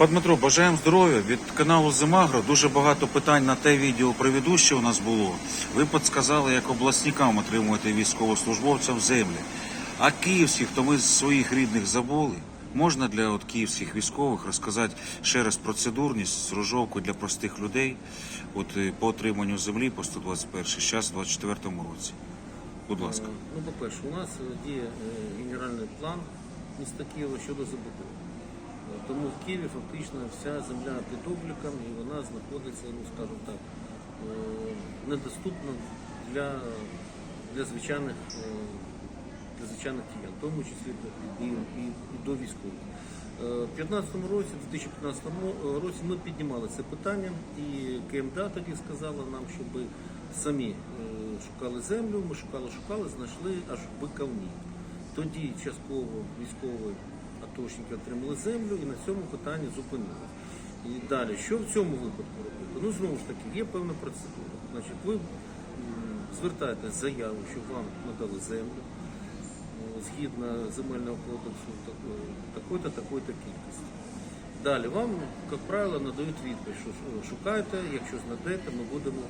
Пан Дмитро, бажаємо здоров'я. Від каналу Зимагро дуже багато питань на те відео предыдуще у нас було. Ви підсказали, як обласникам отримувати військовослужбовцям землі. А київських, то ми з своїх рідних забули. Можна для от київських військових розказати ще раз процедурність з рожовку для простих людей от, е, по отриманню землі по 121 час у 24 році. Будь ласка. Е, Ну, по-перше, у нас е, діє генеральний план міста Києва щодо забудови. Тому в Києві фактично вся земля під обліком і вона знаходиться, ну скажімо так, е, недоступна для, для звичайних е, для звичайних киян, в тому числі і, і, і до військових. Е, В 2015 році, в 2015 році ми піднімали це питання, і КМДА тоді сказала нам, щоб самі шукали землю. Ми шукали, шукали, знайшли аж в Биковні. Тоді частково військові атошники отримали землю і на цьому питанні зупинилися. І далі, що в цьому випадку робити? Ну знову ж таки, є певна процедура. Значить, ви м, звертаєтесь з щоб вам надали землю згідно земельного кодексу такої- такої-то, такої-то кількості. Далі вам, як правило, надають відповідь, що шукайте, якщо знайдете, ми будемо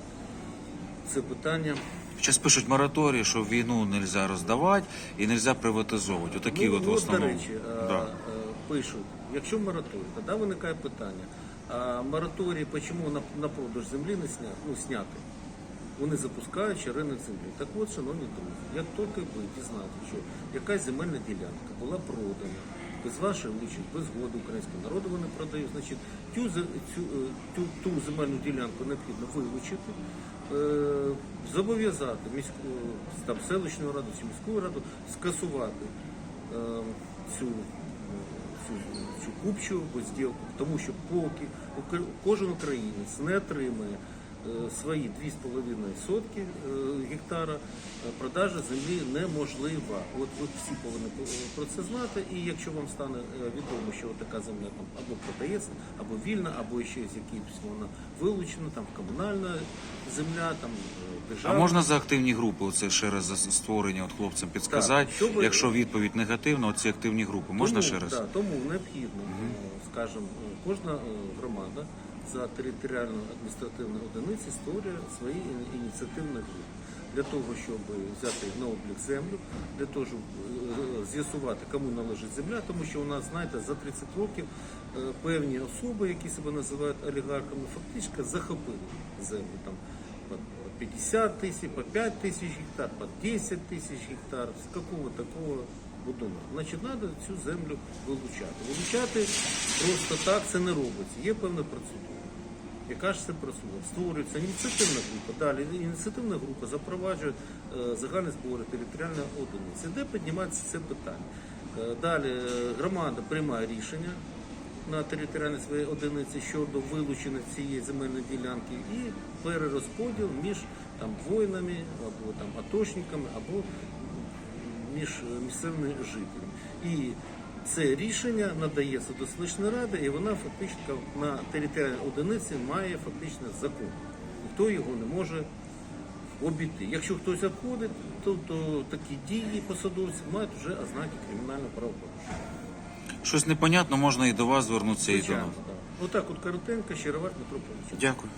це питання. Зараз пишуть мораторій, що війну не можна роздавати і не можна приватизовувати. Отакі Ну, от в от, до речі, Да. пишуть, якщо мораторій, тоді виникає питання, а мораторій чому на, на продаж землі не сня, ну, зняти? Вони запускають ще ринок землі. Так от, шановні друзі, як тільки ви дізнаєтеся, що якась земельна ділянка була продана без вашої участі, без згоди українського народу вони продають, значить цю, цю, е, цю, ту земельну ділянку необхідно вилучити, е, зобов'язати міську там, селищну раду чи міську раду скасувати е, цю, цю, цю купчу або зділку, тому що поки кожен українець не отримає е, свої 2,5 сотки е, гектара, е, продажа землі неможлива. От ви всі повинні про- це знати. І якщо вам стане е, відомо, що така земля там або продається, або вільна, або ще з якимось вона вилучена, там комунальна земля, там е, А можна за активні групи, оце ще раз за створення от хлопцям підсказати, що ви- якщо відповідь негативна, оці активні групи. Можна тому, ще раз? Да, тому необхідно, е, скажімо, е, кожна е, громада за територіальну адміністративну одиницю створює свої іні- ініціативні групи. Для того, щоб взяти на облік землю, для того, щоб е, з'ясувати, кому належить земля, тому що у нас, знаєте, за 30 років е, певні особи, які себе називають олігархами, фактично захопили землю там по по 50 тысяч, по 5 тысяч гектар, по 10 тысяч гектар, с какого такого будуна. Значить, треба цю землю вилучати. Вилучати просто так це не робиться. Є певна процедура. Яка ж це процедура? Створюється ініціативна група. Далі ініціативна група запроваджує е, загальні збори територіальної одиниці, де піднімається це питання. Е, далі е, громада приймає рішення на територіальній своїй одиниці щодо вилучення цієї земельної ділянки і перерозподіл між там воїнами або там атошниками, або між е, місцевими жителями. І це рішення надається до селищної ради, і вона фактично на територіальній одиниці має фактично закон. Ніхто його не може обійти. Якщо хтось обходить, то, то такі дії посадовців мають вже ознаки кримінального правопорушення. Щось непонятно, можна і до вас звернутися, і до нас. Отак от коротенько, щировать Дмитро Павлович. Дякую.